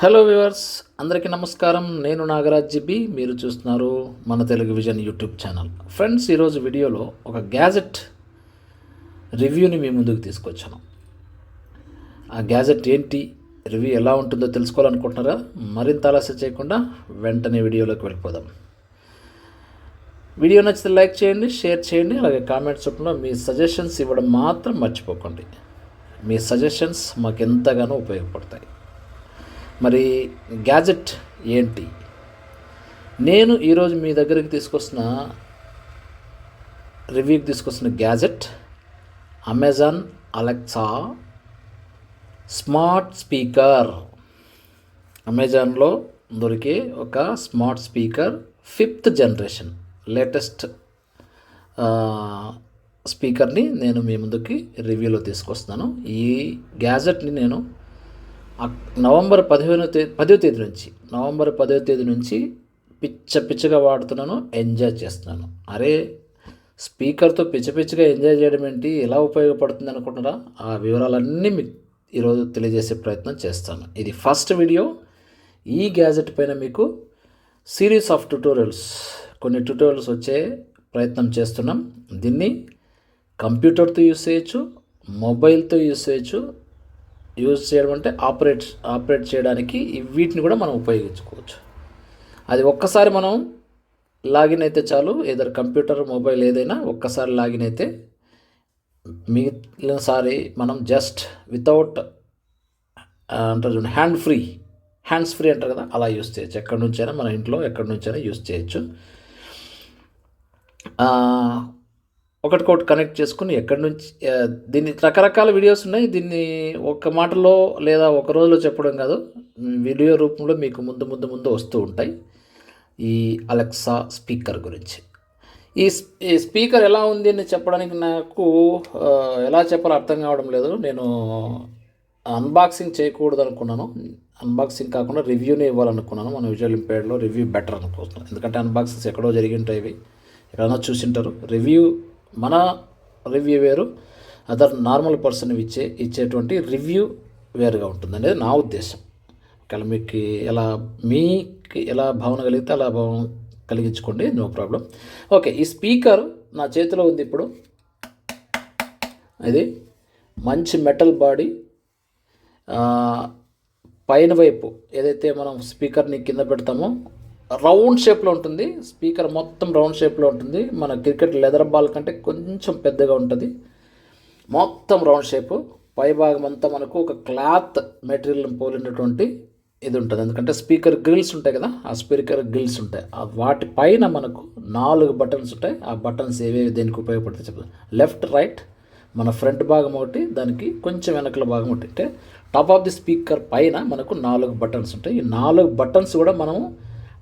Hello viewers అందరికీ నమస్కారం. నేను నాగరాజ్ జిబి మీరు చూస్తున్నారు మన Telugu vision YouTube channel. Friends ఈరోజు వీడియోలో ఒక గ్యాజెట్ రివ్యూని మీ ముందుకు తీసుకొచ్చాను. ఆ గ్యాజెట్ ఏంటి రివ్యూ ఎలా ఉంటుందో తెలుసుకోవాలనుకుంటున్నారా? మరింత ఆలస్యం చేయకుండా వెంటనే వీడియోలోకి వెళ్ళిపోదాం. వీడియో నచ్చితే లైక్ చేయండి షేర్ చేయండి అలాగే కామెంట్స్ రూపంలో మీ సజెషన్స్ ఇవ్వడం మాత్రం మర్చిపోకండి. మీ సజెషన్స్ మాకు ఎంతగానో ఉపయోగపడతాయి. మరి గ్యాజెట్ ఏంటి? నేను ఈరోజు మీ దగ్గరికి తీసుకొస్తున్న రివ్యూకి తీసుకొస్తున్న gadget Amazon Alexa smart speaker. అమెజాన్లో దొరికే ఒక smart speaker fifth generation. Latest స్పీకర్ని నేను మీ ముందుకి రివ్యూలో తీసుకొస్తున్నాను. ఈ గ్యాజెట్ని నేను నవంబర్ పదిహేనో తేదీ పదో తేదీ నుంచి నవంబర్ పదో తేదీ నుంచి పిచ్చ పిచ్చగా వాడుతున్నాను ఎంజాయ్ చేస్తున్నాను. అరే స్పీకర్తో పిచ్చ పిచ్చగా ఎంజాయ్ చేయడం ఏంటి? ఎలా ఉపయోగపడుతుంది అనుకుంటున్నారా? ఆ వివరాలన్నీ మీకు ఈరోజు తెలియజేసే ప్రయత్నం చేస్తాను. ఇది ఫస్ట్ వీడియో. ఈ గ్యాజెట్ పైన మీకు సిరీస్ ఆఫ్ ట్యూటోరియల్స్ కొన్ని ట్యూటోరియల్స్ వచ్చే ప్రయత్నం చేస్తున్నాం. దీన్ని కంప్యూటర్తో యూస్ చేయొచ్చు మొబైల్తో యూస్ చేయొచ్చు యూజ్ చేయడం అంటే ఆపరేట్ ఆపరేట్ చేయడానికి వీటిని కూడా మనం ఉపయోగించుకోవచ్చు. అది ఒక్కసారి మనం లాగిన్ అయితే చాలు ఏదైనా కంప్యూటర్ మొబైల్ ఏదైనా ఒక్కసారి లాగిన్ అయితే మిగిలినసారి మనం జస్ట్ వితౌట్ అంటారు చూడండి హ్యాండ్ ఫ్రీ హ్యాండ్స్ ఫ్రీ అంటారు కదా అలా యూస్ చేయొచ్చు. ఎక్కడి నుంచైనా మన ఇంట్లో ఎక్కడి నుంచైనా యూస్ చేయొచ్చు. ఒకటికొకటి కనెక్ట్ చేసుకుని ఎక్కడి నుంచి దీన్ని రకరకాల వీడియోస్ ఉన్నాయి. దీన్ని ఒక మాటలో లేదా ఒక రోజులో చెప్పడం కాదు. వీడియో రూపంలో మీకు ముందు ముందు ముందు వస్తూ ఉంటాయి. ఈ అలెక్సా స్పీకర్ గురించి. ఈ ఈ స్పీకర్ ఎలా ఉంది అని చెప్పడానికి నాకు ఎలా చెప్పాలో అర్థం కావడం లేదు. నేను అన్బాక్సింగ్ చేయకూడదు అనుకున్నాను. అన్బాక్సింగ్ కాకుండా రివ్యూనే ఇవ్వాలనుకున్నాను. మన విజువల్ ఇంపేర్లో రివ్యూ బెటర్ అనుకుంటున్నాను. ఎందుకంటే అన్బాక్సింగ్స్ ఎక్కడో జరిగి ఉంటాయి ఇవి. ఎక్కడైనా చూసింటారు రివ్యూ మన రివ్యూ వేరు అదర్ నార్మల్ పర్సన్ ఇచ్చే ఇచ్చేటువంటి రివ్యూ వేరుగా ఉంటుంది. అనేది నా ఉద్దేశం. ఒకవేళ మీకు ఎలా మీకు ఎలా భావన కలిగితే అలా భావన కలిగించుకోండి నో ప్రాబ్లం ఓకే ఈ స్పీకర్ నా చేతిలో ఉంది ఇప్పుడు. ఇది మంచి మెటల్ బాడీ పైన వైపు ఏదైతే మనం స్పీకర్ని కింద పెడతామో రౌండ్ షేప్లో ఉంటుంది. స్పీకర్ మొత్తం రౌండ్ షేప్లో ఉంటుంది. మన క్రికెట్ లెదర్ బాల్ కంటే కొంచెం పెద్దగా ఉంటుంది. మొత్తం రౌండ్ షేప్. పై భాగం అంతా మనకు ఒక క్లాత్ మెటీరియల్ పోలినటువంటి ఇది ఉంటుంది. ఎందుకంటే స్పీకర్ గ్రిల్స్ ఉంటాయి కదా ఆ స్పీకర్ గ్రిల్స్ ఉంటాయి. ఆ వాటి పైన మనకు నాలుగు బటన్స్ ఉంటాయి. ఆ బటన్స్ ఏవేవి దేనికి ఉపయోగపడతాయి చెప్పదు లెఫ్ట్ రైట్ మన ఫ్రంట్ భాగం ఒకటి దానికి కొంచెం వెనకల భాగం ఒకటి. అంటే టాప్ ఆఫ్ ది స్పీకర్ పైన మనకు నాలుగు బటన్స్ ఉంటాయి. ఈ నాలుగు బటన్స్ కూడా మనము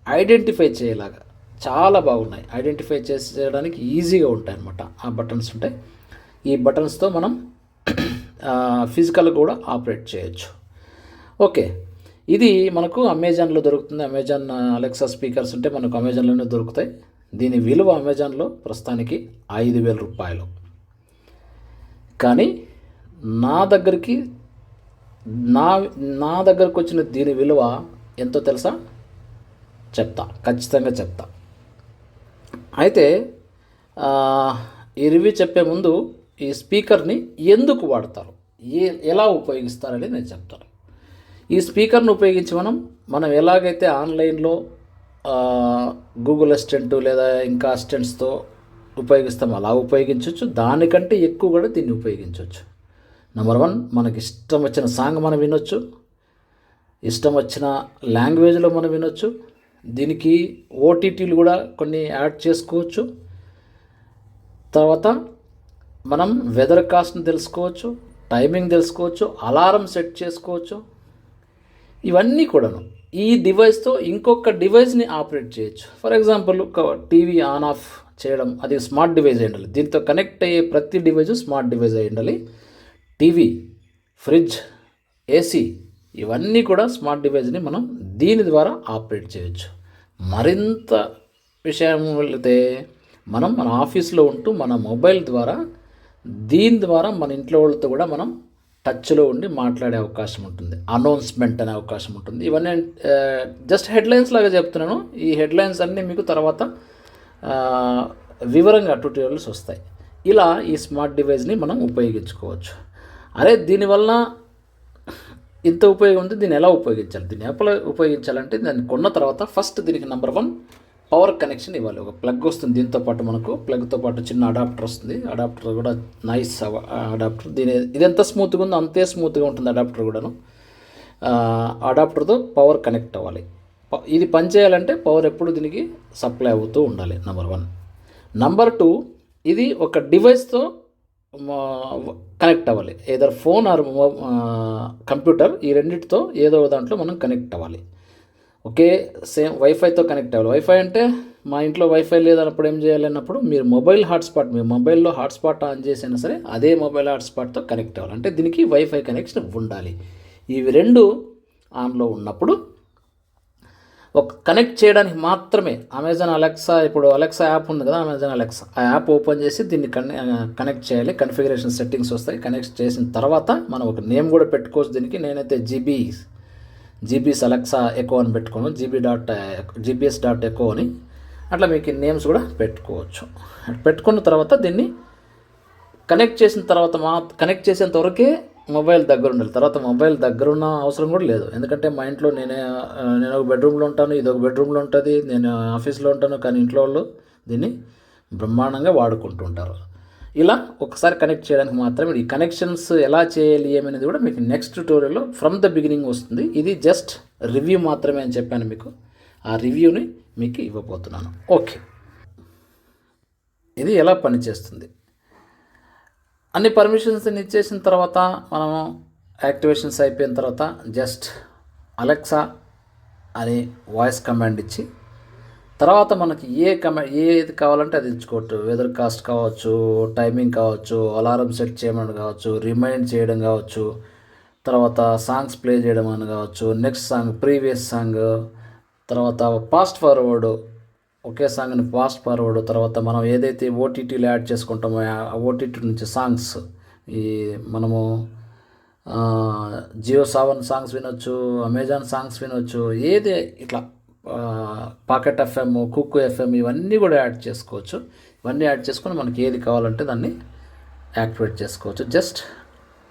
ఐడెంటిఫై చేయలాగా. చాలా బాగున్నాయి. ఐడెంటిఫై చేసేయడానికి ఈజీగా ఉంటాయి అన్నమాట ఆ బటన్స్ ఉంటాయి ఈ బటన్స్తో మనం ఫిజికల్ కూడా ఆపరేట్ చేయొచ్చు. ఓకే. ఇది మనకు అమెజాన్లో దొరుకుతుంది. అమెజాన్ అలెక్సా స్పీకర్స్ ఉంటే మనకు అమెజాన్లోనే దొరుకుతాయి. దీని విలువ అమెజాన్లో ప్రస్తుతానికి ఐదు వేల రూపాయలు. కానీ నా దగ్గరికి నా నా దగ్గరకు వచ్చిన దీని విలువ ఎంతో తెలుసా? చెప్తా. ఖచ్చితంగా చెప్తా. అయితే ఆ, ఈ రివ్యూ చెప్పే ముందు ఈ స్పీకర్ని ఎందుకు వాడతారు? ఏ ఎలా ఉపయోగిస్తారని నేను చెప్తాను. ఈ స్పీకర్ను ఉపయోగించి మనం మనం ఎలాగైతే ఆన్లైన్లో గూగుల్ అసిస్టెంట్ లేదా ఇంకా అసిస్టెంట్స్తో ఉపయోగిస్తాం అలా ఉపయోగించవచ్చు దానికంటే ఎక్కువ కూడా దీన్ని ఉపయోగించవచ్చు నెంబర్ వన్ మనకి ఇష్టం వచ్చిన సాంగ్ మనం వినొచ్చు. ఇష్టం వచ్చిన లాంగ్వేజ్లో మనం వినొచ్చు. దీనికి ఓటీటీలు కూడా కొన్ని యాడ్ చేసుకోవచ్చు. తర్వాత మనం వెదర్ కాస్ట్ని తెలుసుకోవచ్చు టైమింగ్ తెలుసుకోవచ్చు అలారం సెట్ చేసుకోవచ్చు. ఇవన్నీ కూడాను. ఈ డివైస్తో ఇంకొక డివైస్ని ఆపరేట్ చేయొచ్చు. ఫర్ ఎగ్జాంపుల్ ఒక టీవీ ఆన్ ఆఫ్ చేయడం అది స్మార్ట్ డివైస్ అయి ఉండాలి. దీంతో కనెక్ట్ అయ్యే ప్రతి డివైస్ స్మార్ట్ డివైస్ అయి ఉండాలి. టీవీ ఫ్రిడ్జ్ ఏసీ ఇవన్నీ కూడా స్మార్ట్ డివైస్ని మనం దీని ద్వారా ఆపరేట్ చేయొచ్చు. మరింత విషయం వెళితే మనం మన ఆఫీస్లో ఉంటూ మన మొబైల్ ద్వారా దీని ద్వారా మన ఇంట్లో వాళ్ళతో కూడా మనం టచ్లో ఉండి మాట్లాడే అవకాశం ఉంటుంది. అనౌన్స్మెంట్ అనే అవకాశం ఉంటుంది. ఇవన్నీ జస్ట్ హెడ్లైన్స్ లాగా చెప్తున్నాను. ఈ హెడ్లైన్స్ అన్నీ మీకు తర్వాత వివరంగా ట్యూటోరియల్స్ వస్తాయి. ఇలా ఈ స్మార్ట్ డివైస్ని మనం ఉపయోగించుకోవచ్చు. అరే దీనివల్ల ఇంత ఉపయోగం ఉంది దీన్ని ఎలా ఉపయోగించాలి? దీన్ని ఎలా ఉపయోగించాలంటే దాన్ని కొన్న తర్వాత ఫస్ట్ దీనికి నెంబర్ వన్ పవర్ కనెక్షన్ ఇవ్వాలి. ఒక ప్లగ్ వస్తుంది దీంతో పాటు మనకు ప్లగ్తో పాటు చిన్న అడాప్టర్ వస్తుంది. అడాప్టర్ కూడా నైస్ అడాప్టర్ దీని ఇది ఎంత స్మూత్గా ఉందో అంతే స్మూత్గా ఉంటుంది అడాప్టర్ కూడాను. అడాప్టర్తో పవర్ కనెక్ట్ అవ్వాలి. ఇది పనిచేయాలంటే పవర్ ఎప్పుడు దీనికి సప్లై అవుతూ ఉండాలి నెంబర్ వన్ నెంబర్ టూ ఇది ఒక డివైస్తో కనెక్ట్ అవ్వాలి. ఏదో ఫోన్ ఆర్ కంప్యూటర్ ఈ రెండింటితో ఏదో దాంట్లో మనం కనెక్ట్ అవ్వాలి. ఒకే సేమ్ వైఫైతో కనెక్ట్ అవ్వాలి. వైఫై అంటే మా ఇంట్లో వైఫై లేదన్నప్పుడు ఏం చేయాలి అన్నప్పుడు మీరు మొబైల్ హాట్స్పాట్ మీ మొబైల్లో హాట్స్పాట్ ఆన్ చేసైనా సరే అదే మొబైల్ హాట్స్పాట్తో కనెక్ట్ అవ్వాలి. అంటే దీనికి వైఫై కనెక్షన్ ఉండాలి. ఇవి రెండు ఆన్లో ఉన్నప్పుడు ఒక కనెక్ట్ చేయడానికి మాత్రమే అమెజాన్ అలెక్సా ఇప్పుడు అలెక్సా యాప్ ఉంది కదా అమెజాన్ అలెక్సా ఆ యాప్ ఓపెన్ చేసి దీన్ని కనెక్ట్ చేయాలి. కన్ఫిగరేషన్ సెట్టింగ్స్ వస్తాయి. కనెక్ట్ చేసిన తర్వాత మనం ఒక నేమ్ కూడా పెట్టుకోవచ్చు దీనికి. నేనైతే జీబీ జీబీఎస్ అలెక్సా ఎకో అని పెట్టుకోను. G B dot G B S dot echo అని. అట్లా మీకు నేమ్స్ కూడా పెట్టుకోవచ్చు. పెట్టుకున్న తర్వాత దీన్ని కనెక్ట్ చేసిన తర్వాత మా కనెక్ట్ చేసేంత వరకే మొబైల్ దగ్గర ఉండాలి. తర్వాత మొబైల్ దగ్గర ఉన్న అవసరం కూడా లేదు. ఎందుకంటే మా ఇంట్లో నేనే నేను ఒక బెడ్రూమ్లో ఉంటాను ఇది ఒక బెడ్రూమ్లో ఉంటుంది నేను ఆఫీస్లో ఉంటాను కానీ ఇంట్లో వాళ్ళు దీన్ని బ్రహ్మాండంగా వాడుకుంటుంటారు. ఇలా ఒకసారి కనెక్ట్ చేయడానికి మాత్రమే ఈ కనెక్షన్స్ ఎలా చేయాలి ఏమనేది కూడా మీకు నెక్స్ట్ ట్యూటోరియల్లో ఫ్రమ్ ద బిగినింగ్ వస్తుంది. ఇది జస్ట్ రివ్యూ మాత్రమే అని చెప్పాను మీకు. ఆ రివ్యూని మీకు ఇవ్వబోతున్నాను. ఓకే ఇది ఎలా పనిచేస్తుంది? అన్ని పర్మిషన్స్ ఇచ్చేసిన తర్వాత మనము యాక్టివేషన్స్ అయిపోయిన తర్వాత జస్ట్ అలెక్సా అని వాయిస్ కమాండ్ ఇచ్చి తర్వాత మనకి ఏ కమాండ్ ఏది కావాలంటే అది ఇచ్చుకోవచ్చు వెదర్ కాస్ట్ కావచ్చు టైమింగ్ కావచ్చు అలారం సెట్ చేయమని కావచ్చు రిమైండ్ చేయడం కావచ్చు తర్వాత సాంగ్స్ ప్లే చేయడం అని కావచ్చు నెక్స్ట్ సాంగ్ ప్రీవియస్ సాంగ్ తర్వాత ఫాస్ట్ ఫార్వర్డ్ ఒకే సాంగ్ని ఫాస్ట్ ఫార్వర్డ్ తర్వాత మనం ఏదైతే ఓటీటీలో యాడ్ చేసుకుంటామో ఆ ఓటీటీ నుంచి సాంగ్స్ ఈ మనము జియో సావన్ సాంగ్స్ వినొచ్చు అమెజాన్ సాంగ్స్ వినొచ్చు ఏది ఇట్లా పాకెట్ ఎఫ్ఎం కుక్కు ఎఫ్ఎం ఇవన్నీ కూడా యాడ్ చేసుకోవచ్చు. ఇవన్నీ యాడ్ చేసుకొని మనకి ఏది కావాలంటే దాన్ని యాక్టివేట్ చేసుకోవచ్చు. జస్ట్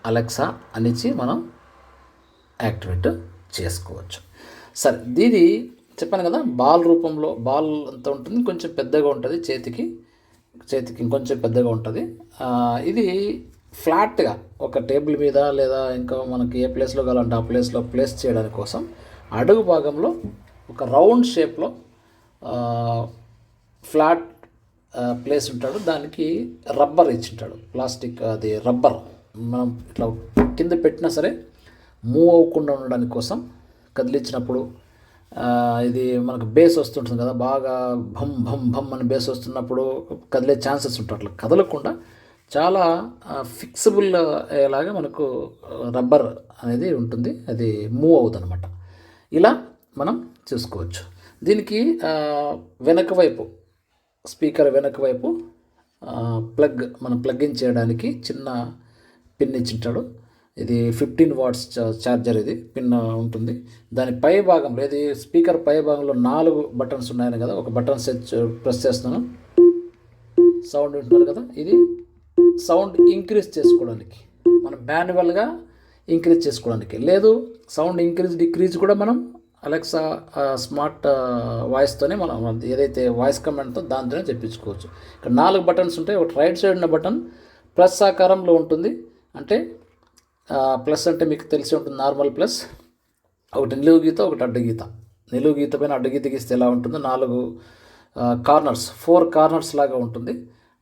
అలెక్సా అనిచి మనం యాక్టివేట్ చేసుకోవచ్చు. సరే దీది చెప్పాను కదా బాల్ రూపంలో బాల్ అంత ఉంటుంది కొంచెం పెద్దగా ఉంటుంది చేతికి చేతికి ఇంకొంచెం పెద్దగా ఉంటుంది. ఇది ఫ్లాట్గా ఒక టేబుల్ మీద లేదా ఇంకా మనకి ఏ ప్లేస్లో కావాలంటే ఆ ప్లేస్లో ప్లేస్ చేయడానికి కోసం అడుగు భాగంలో ఒక రౌండ్ షేప్లో ఫ్లాట్ ప్లేస్ ఉంటాడు. దానికి రబ్బర్ ఇచ్చింటాడు. ప్లాస్టిక్ అది రబ్బర్ మనం ఇట్లా కింద పెట్టినా సరే మూవ్ అవ్వకుండా ఉండడానికి కోసం కదిలించినప్పుడు ఇది మనకు బేస్ వస్తుంటుంది కదా బాగా భం భం భం అని బేస్ వస్తున్నప్పుడు కదిలే ఛాన్సెస్ ఉంటాయి. అట్లా కదలకుండా చాలా ఫిక్సిబుల్ అయ్యేలాగా మనకు రబ్బర్ అనేది ఉంటుంది. అది మూవ్ అవుతుంది అనమాట ఇలా మనం చూసుకోవచ్చు. దీనికి వెనక వైపు స్పీకర్ వెనక వైపు ప్లగ్ మనం ప్లగ్ ఇన్ చేయడానికి చిన్న పిన్ ఇచ్చింటాడు ఇది ఫిఫ్టీన్ వాట్స్ ఛార్జర్ ఇది పిన్ ఉంటుంది. దాని పై భాగంలో ఇది స్పీకర్ పై భాగంలో నాలుగు బటన్స్ ఉన్నాయని కదా ఒక బటన్ సెట్ ప్రెస్ చేస్తున్నాను. సౌండ్ వింటున్నారు కదా ఇది సౌండ్ ఇంక్రీజ్ చేసుకోవడానికి మనం మాన్యువల్గా ఇంక్రీజ్ చేసుకోవడానికి. లేదు సౌండ్ ఇంక్రీజ్ డిక్రీజ్ కూడా మనం అలెక్సా స్మార్ట్ వాయిస్తోనే మనం ఏదైతే వాయిస్ కమాండ్తో దాంతోనే చెప్పించుకోవచ్చు. ఇక్కడ నాలుగు బటన్స్ ఉంటాయి ఒకటి రైట్ సైడ్ ఉన్న బటన్ ప్లస్ ఆకారంలో ఉంటుంది. అంటే ప్లస్ అంటే మీకు తెలిసి ఉంటుంది నార్మల్ ప్లస్. ఒకటి నిలువు గీత ఒకటి అడ్డు గీత. నిలువు గీత పైన అడ్డు గీత గీస్తే ఎలా ఉంటుందో నాలుగు కార్నర్స్ ఫోర్ కార్నర్స్ లాగా ఉంటుంది.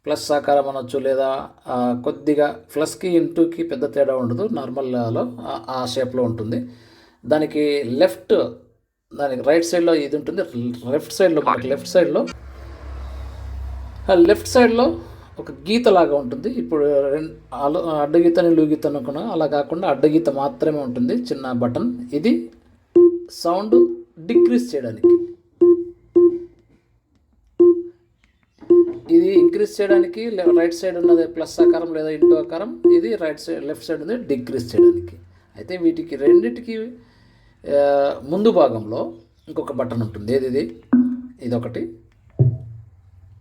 ప్లస్ ఆకారం అనొచ్చు లేదా కొద్దిగా ప్లస్కి ఇంటూకి పెద్ద తేడా ఉండదు. నార్మల్లో ఆ షేప్లో ఉంటుంది. దానికి లెఫ్ట్ దానికి రైట్ సైడ్లో ఇది ఉంటుంది. లెఫ్ట్ సైడ్లో మనకి లెఫ్ట్ సైడ్లో లెఫ్ట్ సైడ్లో ఒక గీత లాగా ఉంటుంది. ఇప్పుడు రెం- లూగీత అనుకున్నా అలా కాకుండా అడ్డగీత మాత్రమే ఉంటుంది. చిన్న బటన్. ఇది సౌండ్ డిక్రీజ్ చేయడానికి. ఇది ఇంక్రీజ్ చేయడానికి రైట్ సైడ్ ఉన్నది ప్లస్ ఆకారం లేదా ఇంటూ ఆకారం. ఇది రైట్ సైడ్ లెఫ్ట్ సైడ్ ఉంది డిక్రీజ్ చేయడానికి. అయితే వీటికి రెండింటికి ముందు భాగంలో ఇంకొక బటన్ ఉంటుంది. ఏది ఇది? ఇది ఒకటి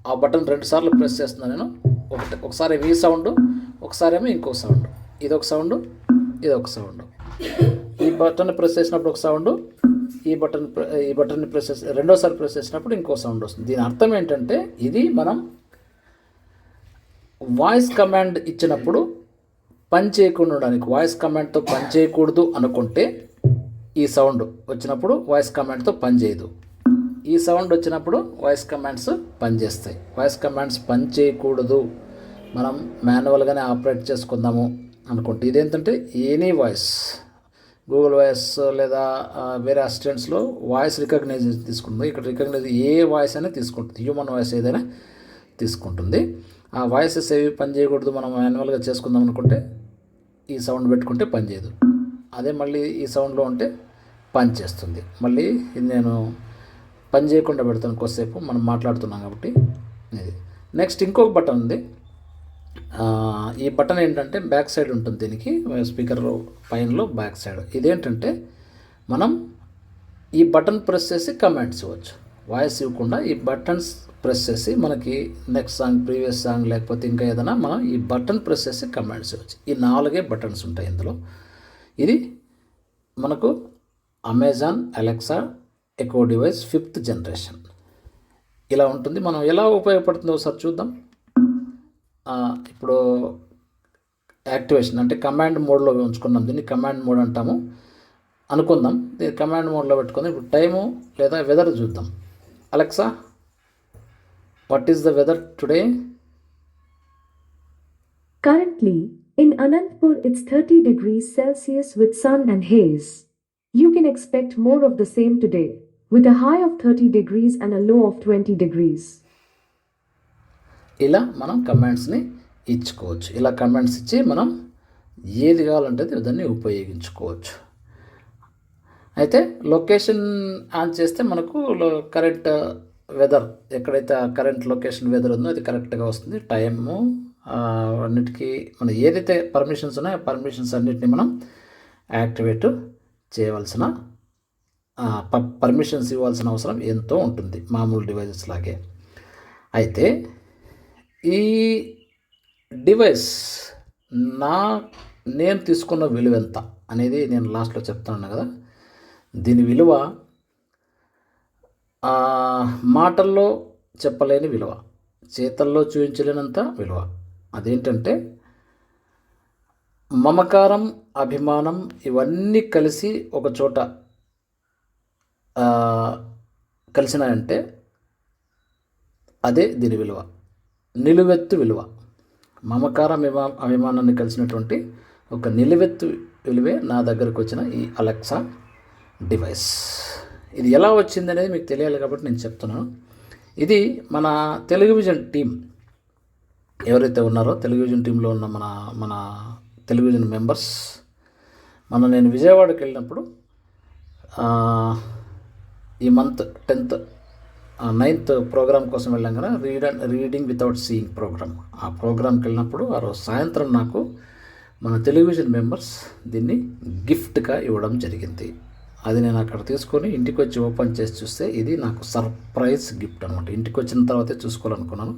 ఆ బటన్ రెండు సార్లు ప్రెస్ చేస్తున్నాను నేను. ఒకటి ఒకసారి ఈ సౌండ్ ఒకసారి ఏమో ఇంకో సౌండ్. ఇది ఒక సౌండ్ ఇది ఒక సౌండ్. ఈ బటన్ ప్రెస్ చేసినప్పుడు ఒక సౌండ్ ఈ బటన్ ఈ బటన్ని ప్రెస్ చేసి రెండోసారి ప్రెస్ చేసినప్పుడు ఇంకో సౌండ్ వస్తుంది. దీని అర్థం ఏంటంటే ఇది మనం వాయిస్ కమాండ్ ఇచ్చినప్పుడు పని చేయకుండా ఉండడానికి వాయిస్ కమాండ్తో పని చేయకూడదు అనుకుంటే ఈ సౌండ్ వచ్చినప్పుడు వాయిస్ కమాండ్తో పని చేయదు. ఈ సౌండ్ వచ్చినప్పుడు వాయిస్ కమాండ్స్ పనిచేస్తాయి. వాయిస్ కమాండ్స్ పని చేయకూడదు మనం మాన్యువల్గానే ఆపరేట్ చేసుకుందాము అనుకుంటే ఇదేంటంటే ఎనీ వాయిస్. గూగుల్ వాయిస్ లేదా వేరే అసిస్టెంట్స్లో వాయిస్ రికగ్నైజ్ తీసుకుంటుంది. ఇక్కడ రికగ్నైజ్ ఏ వాయిస్ అయినా తీసుకుంటుంది. హ్యూమన్ వాయిస్ ఏదైనా తీసుకుంటుంది. ఆ వాయిసెస్ ఏవి పని చేయకూడదు మనం మాన్యువల్గా చేసుకుందాం అనుకుంటే ఈ సౌండ్ పెట్టుకుంటే పని చేయదు అదే మళ్ళీ ఈ సౌండ్లో ఉంటే పని చేస్తుంది మళ్ళీ నేను పని చేయకుండా పెడతాను కొద్దిసేపు మనం మాట్లాడుతున్నాం కాబట్టి ఇది. నెక్స్ట్ ఇంకొక బటన్ ఉంది. ఈ బటన్ ఏంటంటే బ్యాక్ సైడ్ ఉంటుంది దీనికి స్పీకర్ పైనలో బ్యాక్ సైడ్. ఇదేంటంటే మనం ఈ బటన్ ప్రెస్ చేసి కమెంట్స్ ఇవ్వచ్చు. వాయిస్ ఇవ్వకుండా ఈ బటన్స్ ప్రెస్ చేసి మనకి నెక్స్ట్ సాంగ్ ప్రీవియస్ సాంగ్ లేకపోతే ఇంకా ఏదైనా మనం ఈ బటన్ ప్రెస్ చేసి కమెంట్స్ ఇవ్వచ్చు. ఈ నాలుగే బటన్స్ ఉంటాయి ఇందులో. ఇది మనకు Amazon Alexa Echo device fifth generation. ఇలా ఉంటుంది. మనం ఎలా ఉపయోగపడుతుందో ఒకసారి చూద్దాం. ఇప్పుడు యాక్టివేషన్ అంటే కమాండ్ మోడ్లో ఉంచుకున్నాం. దీన్ని కమాండ్ మోడ్ అంటాము. అనుకుందాం. దీన్ని కమాండ్ మోడ్లో పెట్టుకుందాం ఇప్పుడు టైము లేదా వెదర్ చూద్దాం. Alexa what is the weather today currently in Anantpur it's 30 degrees Celsius with sun and haze. You can expect more of the same today with a high of 30 degrees and a low of 20 degrees. ఇలా మనం కమెంట్స్ని ఇచ్చుకోవచ్చు. ఇలా comments ఇచ్చి మనం ఏది కావాలంటే అది దాన్ని ఉపయోగించుకోవచ్చు. అయితే లొకేషన్ ఆన్ చేస్తే మనకు కరెంట్ వెదర్ ఎక్కడైతే కరెంట్ లొకేషన్ వెదర్ ఉందో అది కరెక్ట్గా వస్తుంది. టైము అన్నిటికీ మనం ఏదైతే పర్మిషన్స్ ఉన్నాయో ఆ పర్మిషన్స్ అన్నిటిని మనం యాక్టివేట్ చేయవలసిన పర్మిషన్స్ ఇవ్వాల్సిన అవసరం ఎంతో ఉంటుంది మామూలు డివైజెస్ లాగే. అయితే ఈ డివైస్ నా నేను తీసుకున్న విలువ ఎంత అనేది నేను లాస్ట్లో చెప్తాను కదా. దీని విలువ మాటల్లో చెప్పలేని విలువ చేతల్లో చూపించలేనంత విలువ. అదేంటంటే మమకారం అభిమానం ఇవన్నీ కలిసి ఒక చోట కలిసినాయంటే అదే దీని విలువ. నిలువెత్తు విలువ. మమకార అభిమా అభిమానాన్ని కలిసినటువంటి ఒక నిలువెత్తు విలువే నా దగ్గరకు వచ్చిన ఈ అలెక్సా డివైస్. ఇది ఎలా వచ్చింది అనేది మీకు తెలియాలి కాబట్టి నేను చెప్తున్నాను. ఇది మన టెలివిజన్ టీం ఎవరైతే ఉన్నారో టెలివిజన్ టీంలో ఉన్న మన మన టెలివిజన్ మెంబర్స్. మన నేను విజయవాడకి వెళ్ళినప్పుడు ఈ మంత్ టెన్త్ నైన్త్ ప్రోగ్రామ్ కోసం వెళ్ళాం కదా read and reading without seeing program. ఆ ప్రోగ్రామ్కి వెళ్ళినప్పుడు ఆ రోజు సాయంత్రం నాకు మన టెలివిజన్ మెంబర్స్ దీన్ని గిఫ్ట్గా ఇవ్వడం జరిగింది. అది నేను అక్కడ తీసుకొని ఇంటికి వచ్చి ఓపెన్ చేసి చూస్తే ఇది నాకు సర్ప్రైజ్ గిఫ్ట్ అనమాట ఇంటికి వచ్చిన తర్వాతే చూసుకోవాలనుకున్నాను.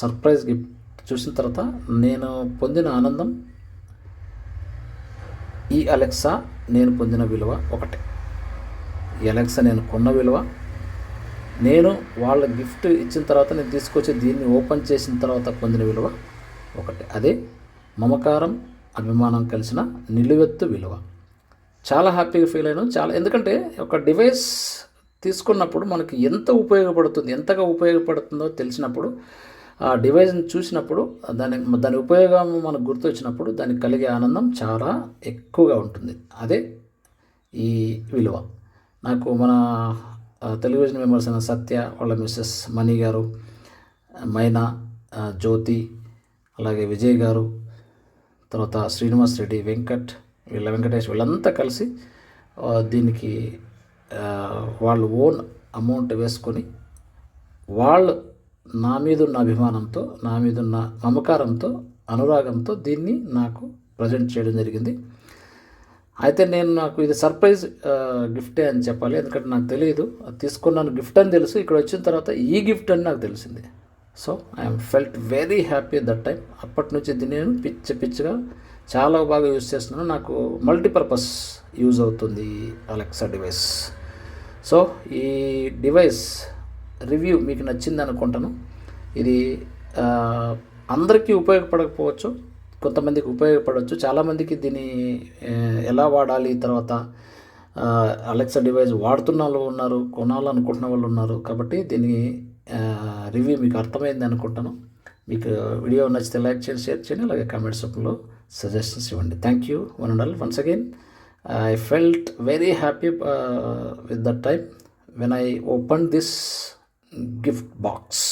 సర్ప్రైజ్ గిఫ్ట్ చూసిన తర్వాత నేను పొందిన ఆనందం ఈ అలెక్సా నేను పొందిన విలువ ఒకటే. ఈ నేను కొన్న విలువ. నేను వాళ్ళ గిఫ్ట్ ఇచ్చిన తర్వాత నేను తీసుకొచ్చి దీన్ని ఓపెన్ చేసిన తర్వాత పొందిన విలువ ఒకటి. అదే మమకారం అభిమానం కలిసిన నిలువెత్తు విలువ. చాలా హ్యాపీగా ఫీల్ అయినా. చాలా ఎందుకంటే ఒక డివైస్ తీసుకున్నప్పుడు మనకి ఎంత ఉపయోగపడుతుంది ఎంతగా ఉపయోగపడుతుందో తెలిసినప్పుడు ఆ డివైస్ని చూసినప్పుడు దాని దాని ఉపయోగం మనకు గుర్తొచ్చినప్పుడు దానికి కలిగే ఆనందం చాలా ఎక్కువగా ఉంటుంది. అదే ఈ విలువ. నాకు మన టెలివిజన్ మెంబర్స్ అయిన సత్య వాళ్ళ మిస్సెస్ మణి గారు మైనా జ్యోతి అలాగే విజయ్ గారు తర్వాత శ్రీనివాస్ రెడ్డి వెంకట్ వీళ్ళ వెంకటేష్ వీళ్ళంతా కలిసి దీనికి వాళ్ళు ఓన్ అమౌంట్ వేసుకొని వాళ్ళు నా మీద ఉన్న అభిమానంతో నా మీద ఉన్న మమకారంతో అనురాగంతో దీన్ని నాకు ప్రజెంట్ చేయడం జరిగింది. అయితే నేను నాకు ఇది సర్ప్రైజ్ గిఫ్టే అని చెప్పాలి. ఎందుకంటే నాకు తెలియదు అది తీసుకున్నాను గిఫ్ట్ అని తెలుసు. ఇక్కడ వచ్చిన తర్వాత ఈ గిఫ్ట్ అని నాకు తెలిసింది. So I'm felt very happy that time అప్పటి నుంచి దీన్ని నేను పిచ్చి పిచ్చిగా చాలా బాగా యూజ్ చేస్తున్నాను. నాకు మల్టీపర్పస్ యూజ్ అవుతుంది అలెక్సా డివైస్ సో ఈ డివైస్ రివ్యూ మీకు నచ్చింది అనుకుంటాను. ఇది అందరికీ ఉపయోగపడకపోవచ్చు. కొంతమందికి ఉపయోగపడవచ్చు. చాలామందికి దీన్ని ఎలా వాడాలి? తర్వాత అలెక్సా డివైస్ వాడుతున్న వాళ్ళు ఉన్నారు కొనాలనుకుంటున్న వాళ్ళు ఉన్నారు. కాబట్టి దీని రివ్యూ మీకు అర్థమైంది అనుకుంటాను. మీకు వీడియో నచ్చితే లైక్ చేయండి షేర్ చేయండి అలాగే కామెంట్స్ రూపంలో సజెషన్స్ ఇవ్వండి. Thank you one and all once again I felt very happy with that time when I open this gift box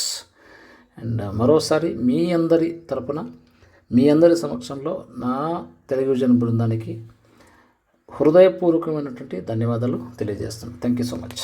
and మరోసారి మీ అందరి తరపున మీ అందరి సమక్షంలో నా టెలివిజన్ బృందానికి హృదయపూర్వకమైనటువంటి ధన్యవాదాలు తెలియజేస్తున్నాను. Thank you so much